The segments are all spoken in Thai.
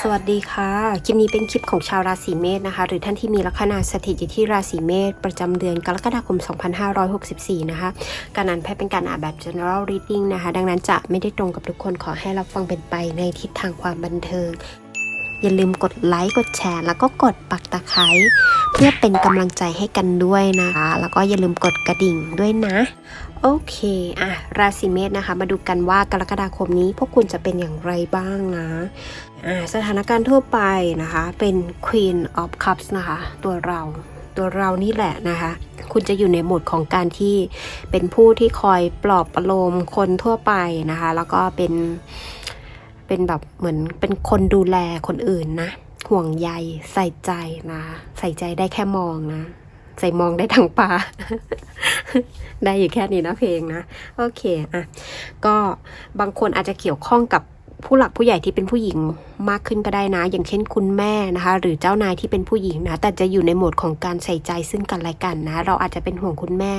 สวัสดีค่ะ คลิปนี้เป็นคลิปของชาวราศีเมษนะคะ หรือท่านที่มีลัคนาสถิตอยู่ที่ราศีเมษประจำเดือนกรกฎาคม 2564 นะคะ การอ่านไพ่เป็นการอ่านแบบ general reading นะคะ ดังนั้นจะไม่ได้ตรงกับทุกคนขอให้รับฟังเป็นไปในทิศทางความบันเทิง อย่าลืมกดไลค์กดแชร์ แล้วก็กดปักตะไคร้เพื่อเป็นกำลังใจให้กันด้วยนะคะ แล้วก็อย่าลืมกดกระดิ่งด้วยนะ โอเคอะราศีเมษนะคะ มาดูกันว่ากรกฎาคมนี้พวกคุณจะเป็นอย่างไรบ้างนะอ่าสถานการณ์ทั่วไปนะคะ เป็น Queen of Cups นะคะ ตัวเราตัวเรานี่แหละนะคะ คุณจะอยู่ในโหมดของการที่เป็นผู้ที่คอยปลอบประโลมคนทั่วไปนะคะ แล้วก็เป็นเป็นแบบเหมือนเป็นคนดูแลคนอื่นนะ ห่วงใยใส่ใจนะ ใส่ใจได้แค่มองนะ ใส่มองได้ทางปลาได้อยู่แค่นี้นะเพลงนะ โอเคอะก็บางคนอาจจะเกี่ยวข้องกับผู้หลักผู้ใหญ่ที่เป็นผู้หญิงมากขึ้นก็ได้นะ อย่างเช่นคุณแม่นะคะ หรือเจ้านายที่เป็นผู้หญิงนะแต่จะอยู่ในโหมดของการใส่ใจซึ่งกันและกันนะ เราอาจจะเป็นห่วงคุณแม่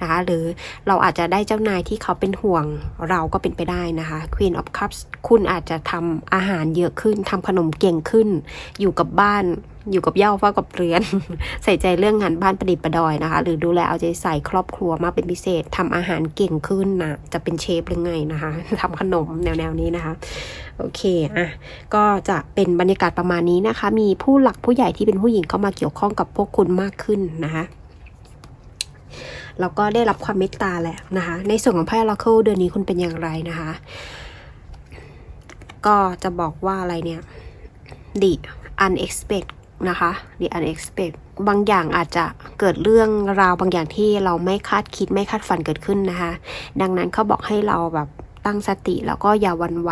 นะคะ หรือเราอาจจะได้เจ้านายที่เขาเป็นห่วงเราก็เป็นไปได้นะคะ Queen of Cups คุณอาจจะทำอาหารเยอะขึ้นทำขนมเก่งขึ้น อยู่กับบ้าน อยู่กับเย่าเฝ้ากับเรือน ใส่ใจเรื่องงานบ้านประดิษฐ์ประดอยนะคะ หรือดูแลเอาใจใส่ครอบครัวมากเป็นพิเศษทำอาหารเก่งขึ้นนะจะเป็นเชฟหรือไงนะคะทำขนมแนวๆนี้นะคะ โอเคอะก็จะเป็นบรรยากาศประมาณนี้นะคะ มีผู้หลักผู้ใหญ่ที่เป็นผู้หญิงเข้ามาเกี่ยวข้องกับพวกคุณมากขึ้นนะคะแล้วก็ได้รับความเมตตาแหละนะคะ ในส่วนของไพ่ Oracle เดือนนี้คุณเป็นอย่างไรนะคะ ก็จะบอกว่าอะไรเนี่ย the unexpected นะคะ the unexpected บางอย่างอาจจะเกิดเรื่องราวบางอย่างที่เราไม่คาดคิดไม่คาดฝันเกิดขึ้นนะคะ ดังนั้นเขาบอกให้เราแบบตั้งสติแล้วก็อย่าวันไหว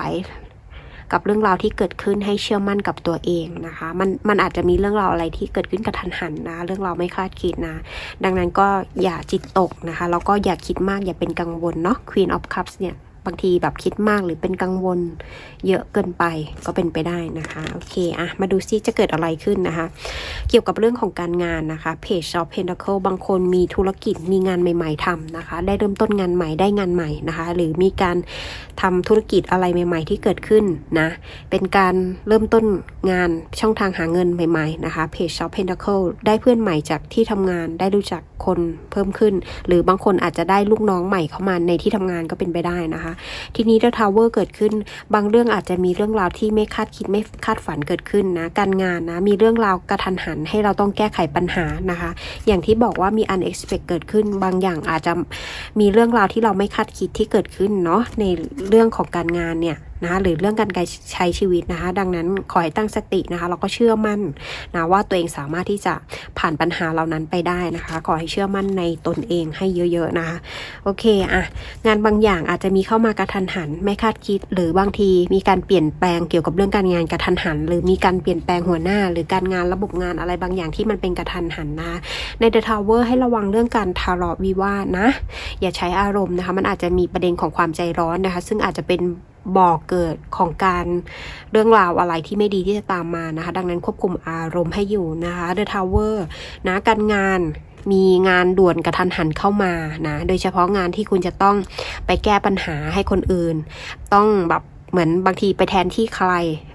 กับเรื่องราวที่เกิดขึ้นให้เชื่อมั่นกับตัวเองนะคะ มันมันอาจจะมีเรื่องราวอะไรที่เกิดขึ้นกระทันหันนะ เรื่องราวไม่คาดคิดนะ ดังนั้นก็อย่าจิตตกนะคะ แล้วก็อย่าคิดมากอย่าเป็นกังวลเนาะ Queen of Cups เนี่ย บางทีแบบคิดมากหรือเป็นกังวลเยอะเกินไปก็เป็นไปได้นะคะโอเคอะมาดูซิจะเกิดอะไรขึ้นนะคะ เกี่ยวกับเรื่องของการงานนะคะ Page of Pentacle บางคนมีธุรกิจมีงานใหม่ ๆทำนะคะ ได้เริ่มต้นงานใหม่ได้งานใหม่นะคะ หรือมีการทำธุรกิจอะไรใหม่ ๆ ที่เกิดขึ้นนะเป็นการเริ่มต้นงานช่องทางหาเงินใหม่ ๆ นะคะ Page of Pentacle ได้เพื่อนใหม่จากที่ทำงานได้รู้จัก คนเพิ่มขึ้น หรือบางคนอาจจะได้ลูกน้องใหม่เข้ามาในที่ทำงานก็เป็นไปได้นะคะ ทีนี้ The Tower เกิดขึ้น บางเรื่องอาจจะมีเรื่องราวที่ไม่คาดคิดไม่คาดฝันเกิดขึ้นนะการงานนะมีเรื่องราวกระทันหันให้เราต้องแก้ไขปัญหานะคะ อย่างที่บอกว่ามี unexpected เกิดขึ้น บางอย่างอาจจะมีเรื่องราวที่เราไม่คาดคิดที่เกิดขึ้นเนาะในเรื่องของการงานเนี่ย นะหรือเรื่องการใช้ชีวิตนะคะ ดังนั้นขอให้ตั้งสตินะคะเราก็เชื่อมั่นนะว่าตัวเองสามารถที่จะผ่านปัญหาเหล่านั้นไปได้นะคะ ขอให้เชื่อมั่นในตนเองให้เยอะๆนะคะ โอเคอะงานบางอย่างอาจจะมีเข้ามากระทันหัน ไม่คาดคิด หรือบางทีมีการเปลี่ยนแปลงเกี่ยวกับเรื่องการงานกระทันหัน หรือมีการเปลี่ยนแปลงหัวหน้า หรือการงานระบบงานอะไรบางอย่างที่มันเป็นกระทันหันนะคะใน The Tower ให้ระวังเรื่องการทะเลาะวิวาทนะ อย่าใช้อารมณ์นะคะ มันอาจจะมีประเด็นของความใจร้อนนะคะ ซึ่งอาจจะเป็น บ่อกเกิดของการเรื่องราวอะไรที่ไม่ดีที่จะตามมานะคะ ดังนั้นควบคุมอารมณ์ให้อยู่นะคะ The Tower นะการงานมีงานด่วนกระทันหันเข้ามานะ โดยเฉพาะงานที่คุณจะต้องไปแก้ปัญหาให้คนอื่น ต้องแบบเหมือนบางทีไปแทนที่ใคร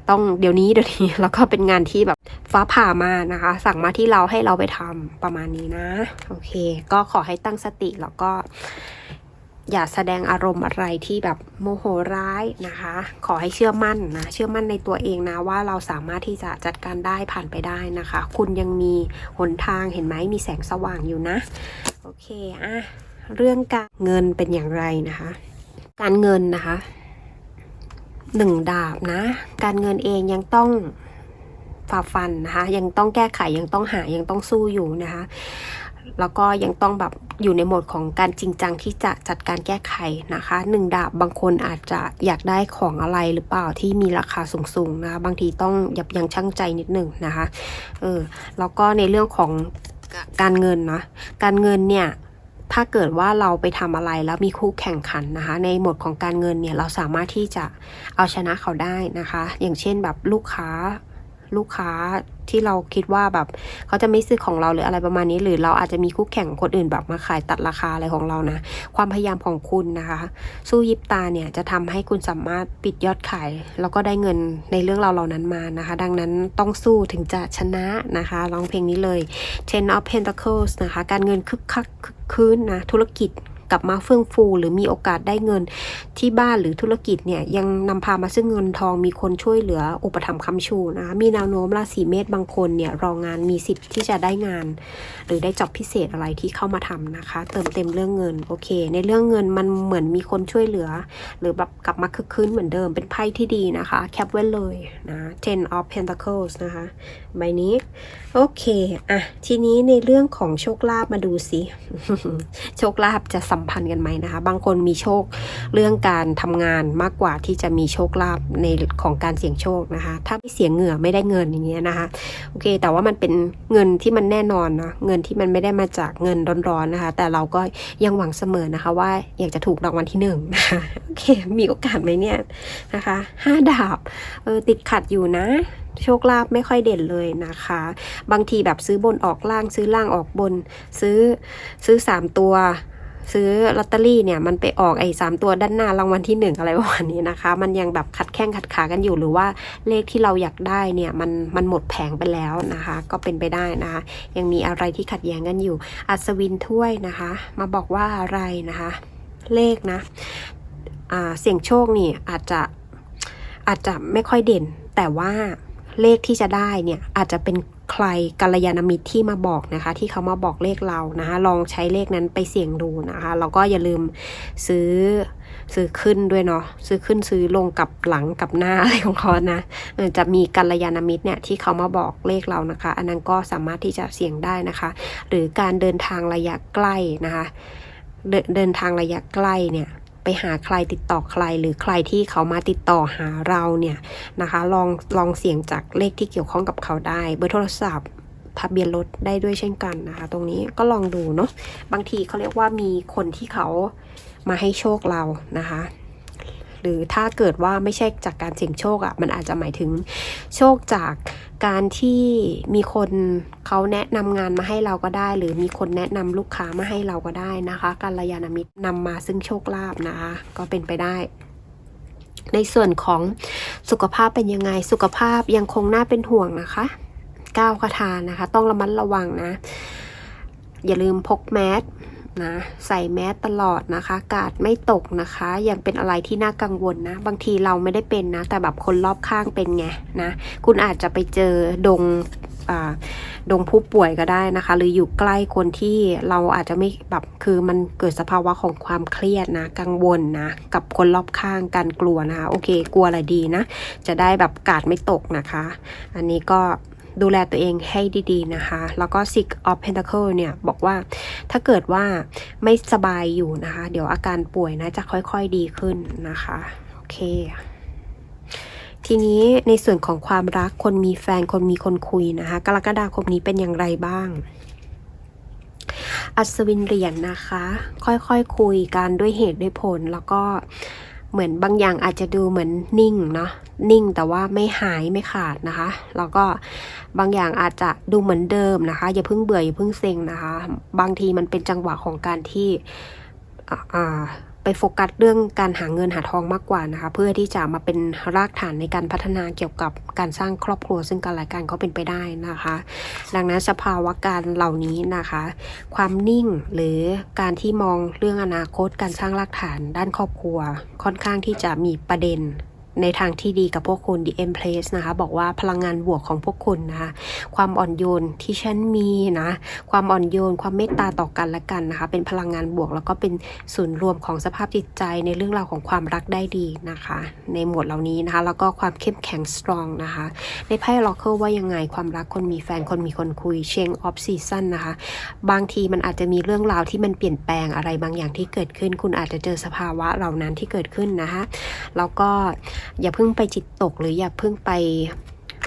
ต้องเดี๋ยวนี้เดี๋ยวนี้แล้วก็เป็นงานที่แบบฟ้าผ่ามานะคะ สั่งมาที่เราให้เราไปทำประมาณนี้นะ โอเค ก็ขอให้ตั้งสติแล้วก็ อย่าแสดงอารมณ์อะไรที่แบบโมโหร้ายนะคะ ขอให้เชื่อมั่นนะ เชื่อมั่นในตัวเองนะว่าเราสามารถที่จะจัดการได้ผ่านไปได้นะคะ คุณยังมีหนทางเห็นไหมมีแสงสว่างอยู่นะ โอเคอะเรื่องการเงินเป็นอย่างไรนะคะ การเงินนะคะหนึ่งดาบนะ การเงินเองยังต้องฝ่าฟันนะคะ ยังต้องแก้ไขยังต้องหายังต้องสู้อยู่นะคะ แล้วก็ยังต้องแบบอยู่ในโหมดของการจริงจังที่จะจัดการแก้ไขนะคะหนึ่งดาบบางคนอาจจะอยากได้ของอะไรหรือเปล่าที่มีราคาสูงๆนะคะบางทีต้องยับยั้งชั่งใจนิดหนึ่งนะคะเออแล้วก็ในเรื่องของการเงินนะการเงินเนี่ยถ้าเกิดว่าเราไปทำอะไรแล้วมีคู่แข่งขันนะคะ ในโหมดของการเงินเนี่ยเราสามารถที่จะเอาชนะเขาได้นะคะ อย่างเช่นแบบลูกค้า ลูกค้าที่เราคิดว่าแบบเขาจะไม่ซื้อของเราหรืออะไรประมาณนี้ หรือเราอาจจะมีคู่แข่งคนอื่นแบบมาขายตัดราคาอะไรของเรานะ ความพยายามของคุณนะคะ สู้ยิบตาเนี่ยจะทำให้คุณสามารถปิดยอดขาย แล้วก็ได้เงินในเรื่องเราเหล่านั้นมานะคะ ดังนั้นต้องสู้ถึงจะชนะนะคะร้องเพลงนี้เลย Ten of Pentacles นะคะ การเงินคึกคักคึกคืนนะธุรกิจ กลับมาเฟื่องฟู หรือมีโอกาสได้เงินที่บ้านหรือธุรกิจเนี่ยยังนำพามาซึ่งเงินทองมีคนช่วยเหลืออุปถัมภ์คำชูนะมีแนวโน้มราศีเมษบางคนเนี่ยรองานมีสิทธิ์ที่จะได้งาน หรือได้จ็อบพิเศษอะไรที่เข้ามาทำนะคะ เติมเต็มเรื่องเงินโอเค ในเรื่องเงินมันเหมือนมีคนช่วยเหลือ หรือแบบกลับมาคึกคืนเหมือนเดิมเป็นไพ่ที่ดีนะคะแคปไว้เลยนะ Ten of Pentacles นะคะใบนี้โอเคอะทีนี้ในเรื่องของโชคลาภมาดูสิโชคลาภจะสัมพันธ์กันไหมนะคะ บางคนมีโชคเรื่องการทำงานมากกว่าที่จะมีโชคลาภในของการเสี่ยงโชคนะคะ ถ้าไม่เสียเหงื่อไม่ได้เงินอย่างเงี้ยนะคะโอเค แต่ว่ามันเป็นเงินที่มันแน่นอนนะเงินที่มันไม่ได้มาจากเงินร้อนๆนะคะ แต่เราก็ยังหวังเสมอนะคะ ว่าอยากจะถูกรางวัลที่หนึ่งนะคะโอเค มีโอกาสไหมเนี่ยนะคะห้าดาบเออติดขัดอยู่นะโชคลาภไม่ค่อยเด่นเลยนะคะ บางทีแบบซื้อบนออกล่างซื้อล่างออกบน ซื้อซื้อสามตัว ซื้อลอตเตอรี่เนี่ยมันไปออกไอ้สามตัวด้านหน้ารางวัลที่หนึ่งอะไรประมาณนี้นะคะ มันยังแบบขัดแข้งขัดขากันอยู่หรือว่าเลขที่เราอยากได้เนี่ยมันมันหมดแผงไปแล้วนะคะ ก็เป็นไปได้นะคะ ยังมีอะไรที่ขัดแย้งกันอยู่ อัศวินถ้วยนะคะ มาบอกว่าอะไรนะคะ เลขนะอ่าเสี่ยงโชคนี่อาจจะอาจจะไม่ค่อยเด่น แต่ว่าเลขที่จะได้เนี่ยอาจจะเป็น ใครกัลยาณมิตรที่มาบอกนะคะ ที่เขามาบอกเลขเรานะคะ ลองใช้เลขนั้นไปเสี่ยงดูนะคะแล้วก็อย่าลืมซื้อซื้อขึ้นด้วยเนาะซื้อขึ้นซื้อลงกับหลังกับหน้าอะไรของเขานะจะมีกัลยาณมิตรเนี่ยที่เขามาบอกเลขเรานะคะ อันนั้นก็สามารถที่จะเสี่ยงได้นะคะ หรือการเดินทางระยะใกล้นะคะ เดเดินทางระยะใกล้เนี่ย ไปหาใครติดต่อใคร หรือใครที่เขามาติดต่อหาเราเนี่ยนะคะลองลองเสี่ยงจากเลขที่เกี่ยวข้องกับเขาได้ เบอร์โทรศัพท์ทะเบียนรถได้ด้วยเช่นกันนะคะ ตรงนี้ก็ลองดูเนาะบางทีเขาเรียกว่ามีคนที่เขามาให้โชคเรานะคะ หรือถ้าเกิดว่าไม่ใช่จากการเสี่ยงโชคอะ่ะมันอาจจะหมายถึงโชคจากการที่มีคนเขาแนะนำงานมาให้เราก็ได้ หรือมีคนแนะนำลูกค้ามาให้เราก็ได้นะคะกัลยาณมิตรนำมาซึ่งโชคลาภนะคะก็เป็นไปได้ในส่วนของสุขภาพเป็นยังไง สุขภาพยังคงน่าเป็นห่วงนะคะก้าวคาทานนะคะ ต้องระมัดระวังนะ อย่าลืมพกแมส นะใส่แมสตลอดนะคะ กาดไม่ตกนะคะยังเป็นอะไรที่น่ากังวลนะ บางทีเราไม่ได้เป็นนะ แต่แบบคนรอบข้างเป็นไงนะ คุณอาจจะไปเจอดงดงผู้ป่วยก็ได้นะคะ หรืออยู่ใกล้คนที่เราอาจจะไม่แบบคือมันเกิดสภาวะของความเครียดนะ กังวลนะ กับคนรอบข้างการกลัวนะคะ โอเค กลัวอะไรดีนะ จะได้แบบกาดไม่ตกนะคะ อันนี้ก็ ดูแลตัวเองให้ดีๆนะคะ แล้วก็ Six of Pentacle เนี่ย บอกว่าถ้าเกิดว่าไม่สบายอยู่นะคะ เดี๋ยวอาการป่วยนะจะค่อยๆดีขึ้นนะคะ โอเค ทีนี้ในส่วนของความรักคนมีแฟนคนมีคนคุยนะคะ กรกฎาคมนี้เป็นอย่างไรบ้างอัศวินเหรียญนะคะ ค่อยๆคคุยกันด้วยเหตุด้วยผลแล้วก็เหมือนบางอย่างอาจจะดูเหมือนนิ่งเนาะนิ่งแต่ว่าไม่หายไม่ขาดนะคะ แล้วก็ บางอย่างอาจจะดูเหมือนเดิมนะคะ อย่าเพิ่งเบื่ออย่าเพิ่งเซ็งนะคะ บางทีมันเป็นจังหวะของการที่ไปโฟกัสเรื่องการหาเงินหาทองมากกว่านะคะ เพื่อที่จะมาเป็นรากฐานในการพัฒนาเกี่ยวกับการสร้างครอบครัวซึ่งกันและกันก็เป็นไปได้นะคะ ดังนั้นสภาวะการเหล่านี้นะคะ ความนิ่งหรือการที่มองเรื่องอนาคตการสร้างรากฐานด้านครอบครัว ค่อนข้างที่จะมีประเด็น ในทางที่ดีกับพวกคุณ The M Place นะคะ บอกว่าพลังงานบวกของพวกคุณนะคะ ความอ่อนโยนที่ฉันมีนะ ความอ่อนโยน ความเมตตาต่อกันและกันนะคะ เป็นพลังงานบวก แล้วก็เป็นศูนย์รวมของสภาพจิตใจในเรื่องราวของความรักได้ดีนะคะ ในหมวดเหล่านี้นะคะ แล้วก็ความเข้มแข็ง strong นะคะ ในไพ่ล็อกเกอร์ว่ายังไงความรักคนมีแฟนคนมีคนคุยเชงออฟซีซันนะคะ บางทีมันอาจจะมีเรื่องราวที่มันเปลี่ยนแปลงอะไรบางอย่างที่เกิดขึ้น คุณอาจจะเจอสภาวะเหล่านั้นที่เกิดขึ้นนะคะแล้วก็อย่าเพิ่งไปจิตตกหรืออย่าเพิ่งไป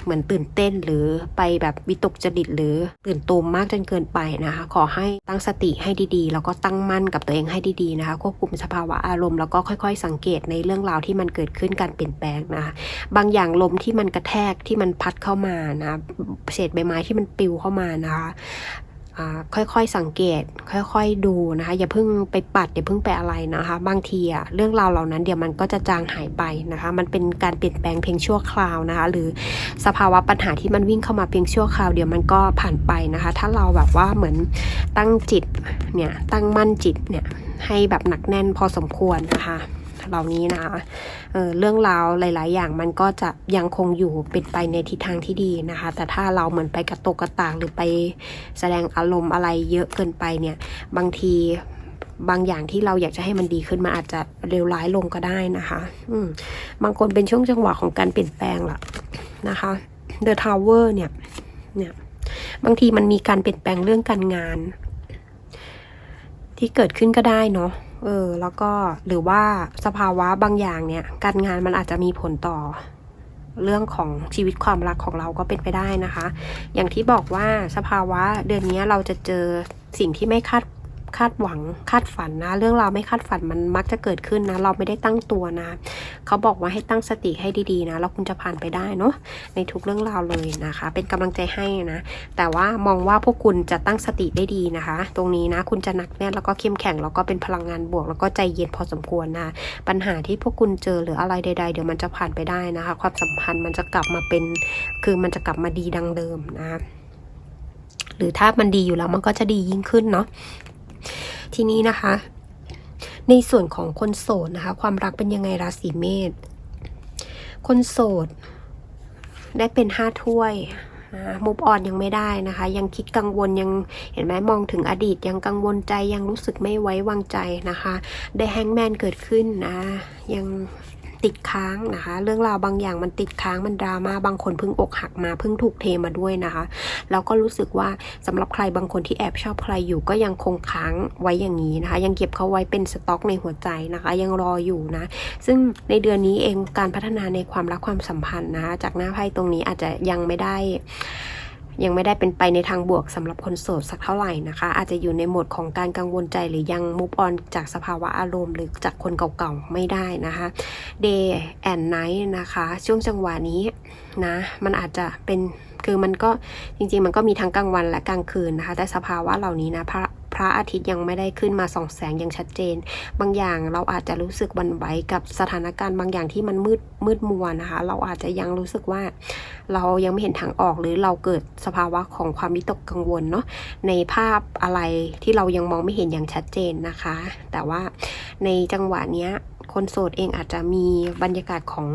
เหมือนตื่นเต้นหรือไปแบบวิตกจริตหรือตื่นตูมมากจนเกินไปนะคะ ขอให้ตั้งสติให้ดีๆ แล้วก็ตั้งมั่นกับตัวเองให้ดีๆนะคะ ควบคุมสภาวะอารมณ์แล้วก็ค่อย ๆ สังเกตในเรื่องราวที่มันเกิดขึ้นการเปลี่ยนแปลงนะคะบางอย่างลมที่มันกระแทกที่มันพัดเข้ามานะเศษใบไม้ที่มันปลิวเข้ามานะคะ ค่อยๆสังเกต ค่อยๆดูนะคะ อย่าเพิ่งไปปัดอย่าเพิ่งไปอะไรนะคะ บางทีอะเรื่องราวเหล่านั้นเดี๋ยวมันก็จะจางหายไปนะคะ มันเป็นการเปลี่ยนแปลงเพียงชั่วคราวนะคะ หรือสภาวะปัญหาที่มันวิ่งเข้ามาเพียงชั่วคราวเดี๋ยวมันก็ผ่านไปนะคะ ถ้าเราแบบว่าเหมือนตั้งจิตเนี่ยตั้งมั่นจิตเนี่ยให้แบบหนักแน่นพอสมควรนะคะ เหล่านี้นะเออเรื่องราวหลาย ๆ อย่างมันก็จะยังคงอยู่เป็นไปในทิศทางที่ดีนะคะ แต่ถ้าเราเหมือนไปกระตกกระตากหรือไปแสดงอารมณ์อะไรเยอะเกินไปเนี่ย บางทีบางอย่างที่เราอยากจะให้มันดีขึ้นมันอาจจะเร็วร้ายลงก็ได้นะคะ อืมบางคนเป็นช่วงจังหวะของการเปลี่ยนแปลงล่ะนะคะ The Tower เนี่ย เนี่ย บางทีมันมีการเปลี่ยนแปลงเรื่องการงาน ที่เกิดขึ้นก็ได้เนาะ เออ แล้วก็หรือว่าสภาวะบางอย่างเนี่ย การงานมันอาจจะมีผลต่อเรื่องของชีวิตความรักของเราก็เป็นไปได้นะคะ อย่างที่บอกว่าสภาวะเดือนนี้เราจะเจอสิ่งที่ไม่คาด คาดหวังคาดฝันนะ เรื่องราวไม่คาดฝันมันมักจะเกิดขึ้นนะ เราไม่ได้ตั้งตัวนะ เขาบอกว่าให้ตั้งสติให้ดีๆนะแล้วคุณจะผ่านไปได้เนาะในทุกเรื่องราวเลยนะคะ เป็นกำลังใจให้นะ แต่ว่ามองว่าพวกคุณจะตั้งสติได้ดีนะคะ ตรงนี้นะคุณจะหนักแน่นแล้วก็เข้มแข็งแล้วก็เป็นพลังงานบวก แล้วก็ใจเย็นพอสมควรนะปัญหาที่พวกคุณเจอหรืออะไรใด ๆ เดี๋ยวมันจะผ่านไปได้นะคะ ความสัมพันธ์มันจะกลับมาเป็น คือมันจะกลับมาดีดังเดิมนะหรือถ้ามันดีอยู่แล้วมันก็จะดียิ่งขึ้นเนาะ ทีนี้นะคะ ในส่วนของคนโสดนะคะ ความรักเป็นยังไงราศีเมษคนโสด ได้เป็นห้าถ้วยนะมุฟออนยังไม่ได้นะคะ ยังคิดกังวลยังเห็นไหมมองถึงอดีต ยังกังวลใจยังรู้สึกไม่ไว้วางใจนะคะ ได้แฮงแมนเกิดขึ้นนะ ยัง ติดค้างนะคะ เรื่องราวบางอย่างมันติดค้างมันดราม่าบางคนเพิ่งอกหักมาเพิ่งถูกเทมาด้วยนะคะแล้วก็รู้สึกว่าสำหรับใครบางคนที่แอบชอบใครอยู่ก็ยังคงค้างไว้อย่างนี้นะคะ ยังเก็บเขาไว้เป็นสต็อกในหัวใจนะคะ ยังรออยู่นะ ซึ่งในเดือนนี้เองการพัฒนาในความรักความสัมพันธ์นะ จากหน้าไพ่ตรงนี้อาจจะยังไม่ได้ ยังไม่ได้เป็นไปในทางบวกสำหรับคนโสดสักเท่าไหร่นะคะ อาจจะอยู่ในโหมดของการกังวลใจหรือยังมุฟออนจากสภาวะอารมณ์หรือจากคนเก่าๆไม่ได้นะคะ Day and Night นะคะ ช่วงจังหวะนี้นะมันอาจจะเป็นคือมันก็จริงๆ มันก็มีทั้งกลางวันและกลางคืนนะคะ แต่สภาวะเหล่านี้นะพ ระพระอาทิตย์ยังไม่ได้ขึ้นมาส่องแสงอย่างชัดเจน บางอย่างเราอาจจะรู้สึกวันไหวกับสถานการณ์บางอย่างที่มันมืดมืดมัวนะคะ เราอาจจะยังรู้สึกว่าเรายังไม่เห็นทางออกหรือเราเกิดสภาวะของความวิตกกังวลเนาะในภาพอะไรที่เรายังมองไม่เห็นอย่างชัดเจนนะคะ แต่ว่าในจังหวะเนี้ยคนโสดเองอาจจะมีบรรยากาศของ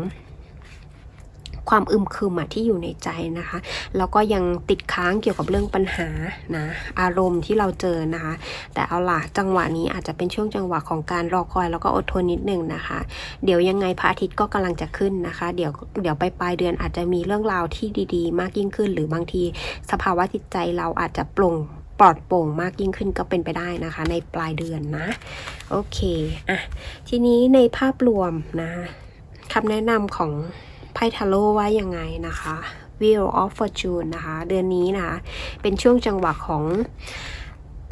ความอึมครึมที่อยู่ในใจนะคะ แล้วก็ยังติดค้างเกี่ยวกับเรื่องปัญหานะอารมณ์ที่เราเจอนะคะ แต่เอาล่ะจังหวะนี้อาจจะเป็นช่วงจังหวะของการรอคอยแล้วก็อดทนนิดนึงนะคะ เดี๋ยวยังไงพระอาทิตย์ก็กำลังจะขึ้นนะคะ เดี๋ยวเดี๋ยวไปปลายเดือนอาจจะมีเรื่องราวที่ดีๆ มากยิ่งขึ้น หรือบางทีสภาวะจิตใจเราอาจจะปลงปลอดโปร่งมากยิ่งขึ้นก็เป็นไปได้นะคะ ในปลายเดือนนะ โอเคอะทีนี้ในภาพรวมนะคำแนะนำของ ไพ่ทาโร่ว่ายังไงนะคะ Wheel of Fortune นะคะ เดือนนี้นะคะเป็นช่วงจังหวะของ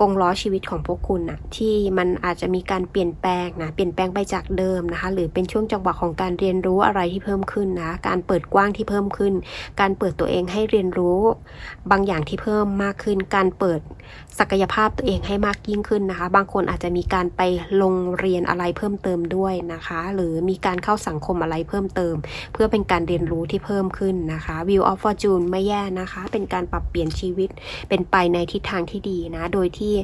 กงล้อชีวิตของพวกคุณนะที่มันอาจจะมีการเปลี่ยนแปลงนะเปลี่ยนแปลงไปจากเดิมนะคะ หรือเป็นช่วงจังหวะของการเรียนรู้อะไรที่เพิ่มขึ้นนะการเปิดกว้างที่เพิ่มขึ้น การเปิดตัวเองให้เรียนรู้ บางอย่างที่เพิ่มมากขึ้น การเปิดศักยภาพตัวเองให้มากยิ่งขึ้นนะคะ บางคนอาจจะมีการไปลงเรียนอะไรเพิ่มเติมด้วยนะคะ หรือมีการเข้าสังคมอะไรเพิ่มเติม เพื่อเป็นการเรียนรู้ที่เพิ่มขึ้นนะคะ View of Fortune ไม่แย่นะคะ เป็นการปรับเปลี่ยนชีวิตเป็นไปในทิศทางที่ดีนะ โดยที่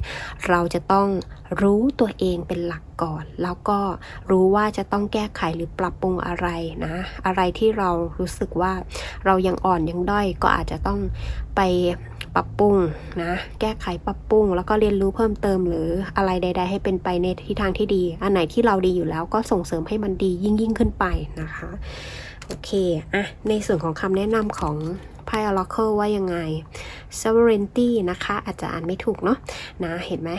เราจะต้องรู้ตัวเองเป็นหลักก่อน แล้วก็รู้ว่าจะต้องแก้ไขหรือปรับปรุงอะไรนะ อะไรที่เรารู้สึกว่าเรายังอ่อนยังด้อยก็อาจจะต้องไป ปรับปรุงนะแก้ไขปรับปรุง แล้วก็เรียนรู้เพิ่มเติมหรืออะไรใด ๆ ให้เป็นไปในทิศทางที่ดี อันไหนที่เราดีอยู่แล้วก็ส่งเสริมให้มันดียิ่งยิ่งขึ้นไปนะคะโอเคอะในส่วนของคำแนะนำของไพ่ Oracle ว่ายังไง sovereignty นะคะ อาจจะอ่านไม่ถูกเนาะนะเห็นไหม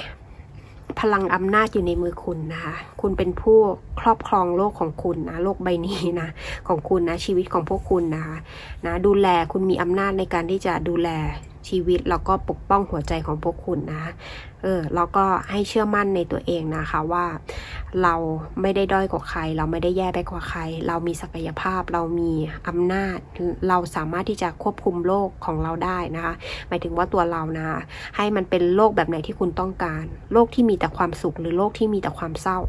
พลังอำนาจอยู่ในมือคุณนะคะ คุณเป็นผู้ครอบครองโลกของคุณนะ โลกใบนี้นะ ของคุณนะ ชีวิตของพวกคุณนะคะ นะ ดูแล คุณมีอำนาจในการที่จะดูแล ชีวิตแล้วก็ปกป้องหัวใจของพวกคุณนะ เออแล้วก็ให้เชื่อมั่นในตัวเองนะคะว่า เราไม่ได้ด้อยกว่าใคร เราไม่ได้แย่ไปกว่าใคร เรามีศักยภาพ เรามีอำนาจ เราสามารถที่จะควบคุมโลกของเราได้นะคะ หมายถึงว่าตัวเรานะ ให้มันเป็นโลกแบบไหนที่คุณต้องการ โลกที่มีแต่ความสุขหรือโลกที่มีแต่ความเศร้า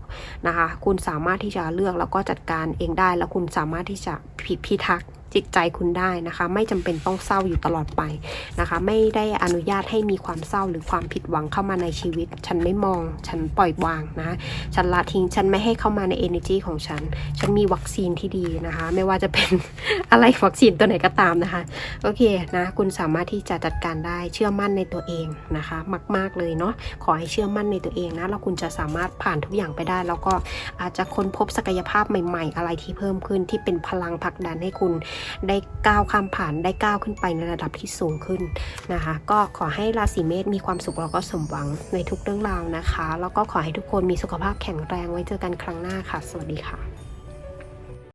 นะคะ คุณสามารถที่จะเลือกแล้วก็จัดการเองได้ แล้วคุณสามารถที่จะพิพิทักษ์ จิตใจคุณได้นะคะ ไม่จำเป็นต้องเศร้าอยู่ตลอดไปนะคะ ไม่ได้อนุญาตให้มีความเศร้าหรือความผิดหวังเข้ามาในชีวิต ฉันไม่มอง ฉันปล่อยวางนะ ฉันละทิ้ง ฉันไม่ให้เข้ามาใน energy ของฉัน ฉันมีวัคซีนที่ดีนะคะ ไม่ว่าจะเป็น อะไรวัคซีนตัวไหนก็ตามนะคะ โอเคนะคุณสามารถที่จะจัดการได้เชื่อมั่นในตัวเองนะคะ มาก ๆเลยเนาะขอให้เชื่อมั่นในตัวเองนะแล้วคุณจะสามารถผ่านทุกอย่างไปได้ แล้วก็อาจจะค้นพบศักยภาพใหม่ ๆ อะไรที่เพิ่มขึ้นที่เป็นพลังผลักดันให้คุณได้ก้าวข้ามผ่านได้ก้าวขึ้นไปในระดับที่สูงขึ้นนะคะ ก็ขอให้ราศีเมษมีความสุขแล้วก็สมหวังในทุกเรื่องราวนะคะ แล้วก็ขอให้ทุกคนมีสุขภาพแข็งแรงไว้เจอกันครั้งหน้าค่ะ สวัสดีค่ะ